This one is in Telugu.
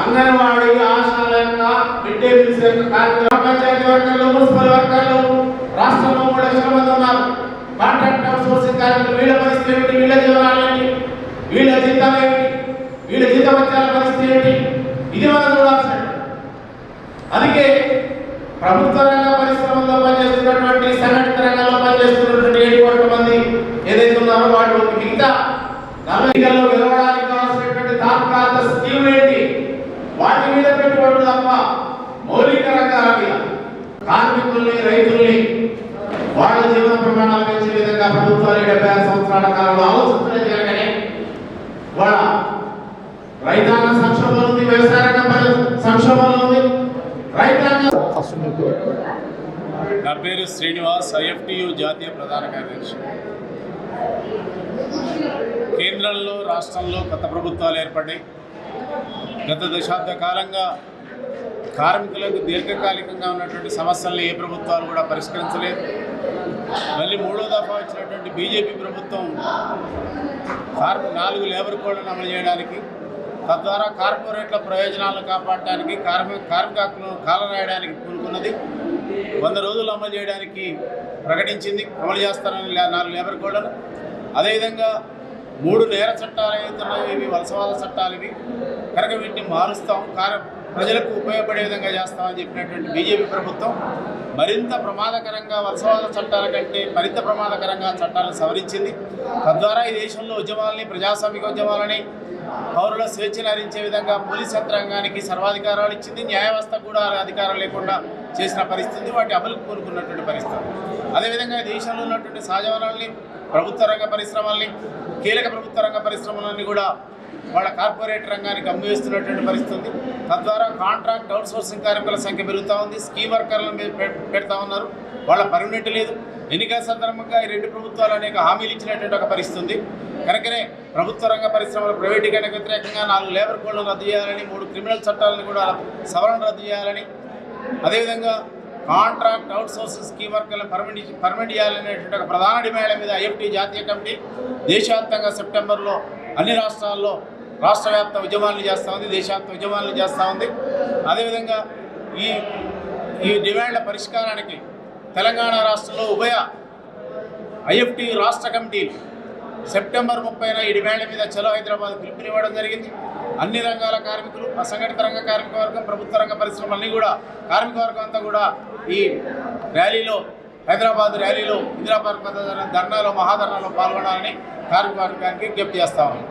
అంగన్వాడీ ఆశాల యొక్క మిడ్ డే మీల్స్ యొక్క రాష్ట్రంలో మూడు లక్షల మంది వీళ్ళ పరిస్థితి ఏమిటి? వీళ్ళ జీవనాలు వీళ్ళ జీతం ఏమిటి వీళ్ళ జీతపత్యాల పరిస్థితి ఏంటి? ఇది మనం అందుకే ప్రభుత్వ రంగ పరిశ్రమల్లో పనిచేస్తున్నటువంటి సంఘటిత రంగంలో పనిచేస్తున్నటువంటి ఏడు ఏదైతే ఉన్నారో వాళ్ళు మిగతా నలభైలో గెలవడానికి కావాల్సినటువంటి తాత్కాలిక స్కీమ్ ఏంటి? వాటి మీద పెట్టుబడులు తప్ప మౌలిక రంగాల మీద కార్మికుల్ని రైతుల్ని వాళ్ళ జీవన ప్రమాణాలు పెంచే విధంగా ప్రభుత్వాలు డెబ్బై ఆరు సంవత్సరాల కాలంలో ఆలోచించడం జరగనే వాళ్ళ రైతాంగ సంక్షోభం ఉంది వ్యవసాయ రంగం సంక్షోభంలో ఉంది. రైతాంగ నా పేరు శ్రీనివాస్ ఐఎఫ్టియు జాతీయ ప్రధాన కార్యదర్శి. కేంద్రంలో రాష్ట్రంలో కొత్త ప్రభుత్వాలు ఏర్పడ్డాయి. గత దశాబ్ద కాలంగా కార్మికులకు దీర్ఘకాలికంగా ఉన్నటువంటి సమస్యల్ని ఏ ప్రభుత్వాలు కూడా పరిష్కరించలేదు. మళ్ళీ మూడో దఫా వచ్చినటువంటి బీజేపీ ప్రభుత్వం కార్మి నాలుగు లేబర్ కోడ్లను అమలు చేయడానికి తద్వారా కార్పొరేట్ల ప్రయోజనాలను కాపాడటానికి కార్మిక కార్మిక హక్కులను కాలరాయడానికి పూనుకున్నది. వంద రోజులు అమలు చేయడానికి ప్రకటించింది. అమలు చేస్తారని లే- నాలుగు లేబర్ కోడ్లను. అదేవిధంగా మూడు నేర చట్టాలు ఏవైతే ఉన్నాయో ఇవి వలసవాద చట్టాలు ఇవి. కనుక వీటిని మారుస్తాం. కార ప్రజలకు ఉపయోగపడే విధంగా చేస్తామని చెప్పినటువంటి బీజేపీ ప్రభుత్వం మరింత ప్రమాదకరంగా వలసవాద చట్టాల కంటే మరింత ప్రమాదకరంగా చట్టాలను సవరించింది. తద్వారా ఈ దేశంలో ఉద్యమాలని ప్రజాస్వామిక ఉద్యమాలని పౌరుల స్వేచ్ఛను హరించే విధంగా పోలీస్ యంత్రాంగానికి సర్వాధికారాలు ఇచ్చింది. న్యాయవ్యవస్థ కూడా అధికారం లేకుండా చేసిన పరిస్థితి వాటి అమలుకు కోరుకున్నటువంటి పరిస్థితి. అదేవిధంగా దేశంలో ఉన్నటువంటి సహజ వనాలని ప్రభుత్వ రంగ పరిశ్రమల్ని కీలక ప్రభుత్వ రంగ పరిశ్రమలన్నీ కూడా వాళ్ళ కార్పొరేట్ రంగానికి అమ్మువేస్తున్నటువంటి పరిస్థితి ఉంది. తద్వారా కాంట్రాక్ట్ అవుట్సోర్సింగ్ కార్మికుల సంఖ్య పెరుగుతూ ఉంది. స్కీ వర్కర్లను మీద పె- పెడతా ఉన్నారు. వాళ్ళ పర్మనెంట్ లేదు. ఎన్నికల సందర్భంగా ఈ రెండు ప్రభుత్వాలు అనేక హామీలు ఇచ్చినటువంటి ఒక పరిస్థితి ఉంది. కనుకనే ప్రభుత్వ రంగ పరిశ్రమల ప్రైవేటీకరణకు వ్యతిరేకంగా నాలుగు లేబర్ కోడ్లను రద్దు చేయాలని మూడు క్రిమినల్ చట్టాలను కూడా సవరణ రద్దు చేయాలని అదేవిధంగా కాంట్రాక్ట్ అవుట్సోర్సింగ్ స్కీమ్ వర్కర్లను పర్మెంట్ పర్మెంట్ చేయాలనేటువంటి ఒక ప్రధాన డిమాండ్ల మీద ఐఎఫ్టీ జాతీయ కమిటీ దేశవ్యాప్తంగా సెప్టెంబర్లో అన్ని రాష్ట్రాల్లో రాష్ట్ర వ్యాప్త ఉద్యమాలను చేస్తూ ఉంది దేశవ్యాప్త ఉద్యమాలను చేస్తూ ఉంది. అదేవిధంగా ఈ ఈ డిమాండ్ల పరిష్కారానికి తెలంగాణ రాష్ట్రంలో ఉభయ ఐఎఫ్టీ రాష్ట్ర కమిటీలు సెప్టెంబర్ ముప్పైన ఈ డిమాండ్ల మీద చలో హైదరాబాద్ పిలుపునివ్వడం జరిగింది. అన్ని రంగాల కార్మికులు అసంఘటిత రంగ కార్మిక వర్గం ప్రభుత్వ రంగ పరిశ్రమలన్నీ కూడా కార్మిక వర్గం అంతా కూడా ఈ ర్యాలీలో హైదరాబాద్ ర్యాలీలో ఇందిరా పార్క్ వద్ద ధర్నాలో మహాధర్నాలో పాల్గొనాలని కార్మిక వర్గానికి విజ్ఞప్తి చేస్తా ఉన్నాం.